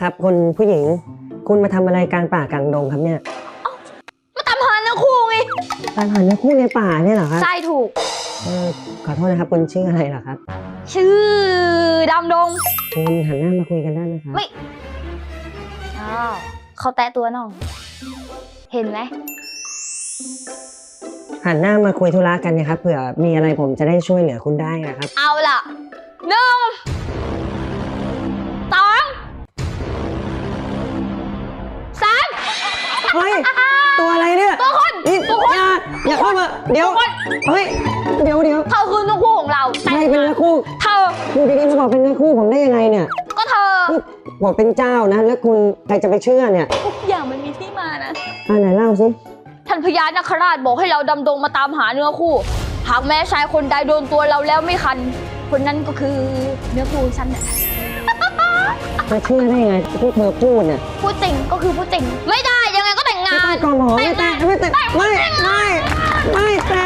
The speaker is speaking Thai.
นะครับคุณผู้หญิง คุณมาทำอะไรกลางป่ากลางดงครับเนี่ยมาตามหาเนื้อคู่ไงตามหาเนื้อคู่ในป่าเนี่ยเหรอครับใช่ถูก เออขอโทษนะครับคุณชื่ออะไรเหรอครับ ชื่อดำดงคุณหันหน้ามาคุยกันได้ไหมครับ ไม่อ้าวเขาแตะตัวน้อง เห็นไหมหันหน้ามาคุยธุระกันนะครับเผื่อมีอะไรผมจะได้ช่วยเหลือคุณได้นะครับ เอาล่ะหนึ่ง ตัวอะไรเนี่ยตัวคนนี่ตัวคนอย่าอย่าเข้ามาเดี๋ยวตัวคน เฮ้ยเดี๋ยวเดี๋ยวเธอคือเนื้อคู่ของเราใครเป็นเนื้อคู่เธอ อยู่ดีๆมาบอกเป็นเนื้อคู่ผมได้ยังไงเนี่ยก็เธอบอกเป็นเจ้านะ แล้วคุณใครจะไปเชื่อเนี่ยทุกอย่างมันมีที่มานะ อ่าไหนเล่าสิท่านพญานาคราชบอกให้เราดำดงมาตามหาเนื้อคู่ หากแม้ชายคนใดโดนตัวเราแล้วไม่คัน คนนั้นก็คือเนื้อคู่ฉันน่ะจะเชื่อได้ยังไงที่เธอพูดเนี่ยผู้จริงก็คือผู้จริง ไม่ได้ยังไง ก่อนหรอไม่แตะไม่แตะไม่ไม่ไม่แตะ